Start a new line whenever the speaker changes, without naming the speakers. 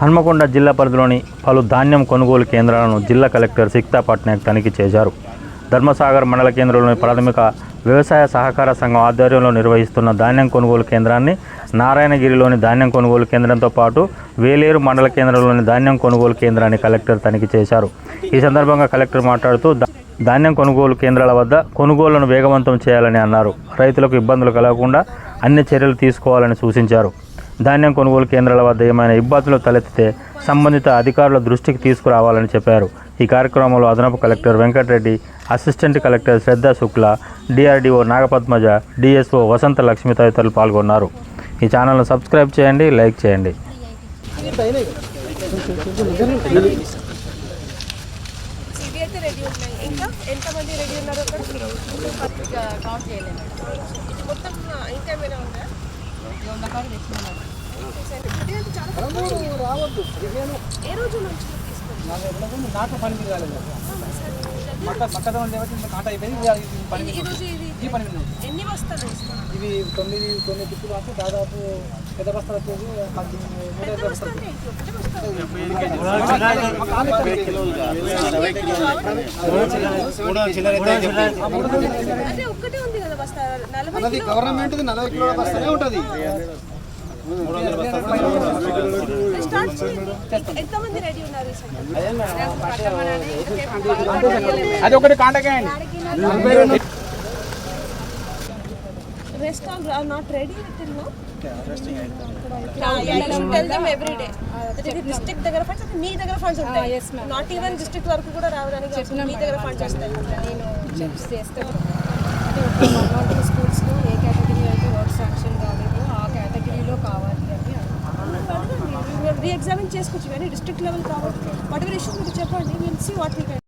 హన్మకొండ జిల్లా పరిధిలోని పలు ధాన్యం కొనుగోలు కేంద్రాలను జిల్లా కలెక్టర్ సిక్తా పట్నాయక్ తనిఖీ చేశారు. ధర్మసాగర్ మండల కేంద్రంలోని ప్రాథమిక వ్యవసాయ సహకార సంఘం ఆధ్వర్యంలో నిర్వహిస్తున్న ధాన్యం కొనుగోలు కేంద్రాన్ని నారాయణగిరిలోని ధాన్యం కొనుగోలు కేంద్రంతో పాటు వేలేరు మండల కేంద్రంలోని ధాన్యం కొనుగోలు కేంద్రాన్ని కలెక్టర్ తనిఖీ చేశారు. ఈ సందర్భంగా కలెక్టర్ మాట్లాడుతూ ధాన్యం కొనుగోలు కేంద్రాల వద్ద కొనుగోళ్ళను వేగవంతం చేయాలని అన్నారు. రైతులకు ఇబ్బందులు కలగకుండా అన్ని చర్యలు తీసుకోవాలని సూచించారు. ధాన్యం కొనుగోలు కేంద్రాల వద్ద ఏమైనా ఇబ్బందులు తలెత్తితే సంబంధిత అధికారుల దృష్టికి తీసుకురావాలని చెప్పారు. ఈ కార్యక్రమంలో అదనపు collector Venkatareddy assistant collector Shraddha Shukla DRDO Nagapadmaja DSO Vasantha Lakshmi తదితరులు పాల్గొన్నారు. ఈ ఛానల్ను సబ్స్క్రైబ్ చేయండి లైక్ చేయండి.
ఇంకా ఎంతమంది రెడీ ఉన్నారు
కౌంట్
మొత్తం ఇంకా ఏమైనా ఉందా?
నాకు పని మీద మక్క మక్కతో కాట అయిపోయింది పని
ఈ
పని.
ఎన్ని?
ఇవి తొమ్మిది తొమ్మిది టిప్పులు అంటే దాదాపు పెద్ద బస్తాలు వచ్చేసి పద్దెనిమిది మూడు
కిలో
గవర్నమెంట్ నలభై కిలోల బస్తానే ఉంటుంది?
అది ఒకటి కాంటాక్ట్ అయ్యండి
Rest all are not ready till now? District దగ్గర అంటే మీ దగ్గర ఫండ్స్ ఉంటాయి. నాట్ ఈవెన్ డిస్ట్రిక్ట్ వరకు కూడా రావడానికి. మీ దగ్గర ఫండ్స్ వస్తాయి.
నేను చేస్తాను అంటే గవర్నమెంట్ స్కూల్స్లో ఏ కేటగిరీ అయితే వర్క్ శాంక్షన్ కాలేదో ఆ కేటగిరీలో కావాలి అని అన్నాను.
రీ ఎగ్జామిన్ చేసుకోవచ్చు కానీ డిస్ట్రిక్ట్ లెవెల్ కాబట్టి వాట్ ఎవర్ ఇష్యూస్ మీరు చెప్పండి will see what we can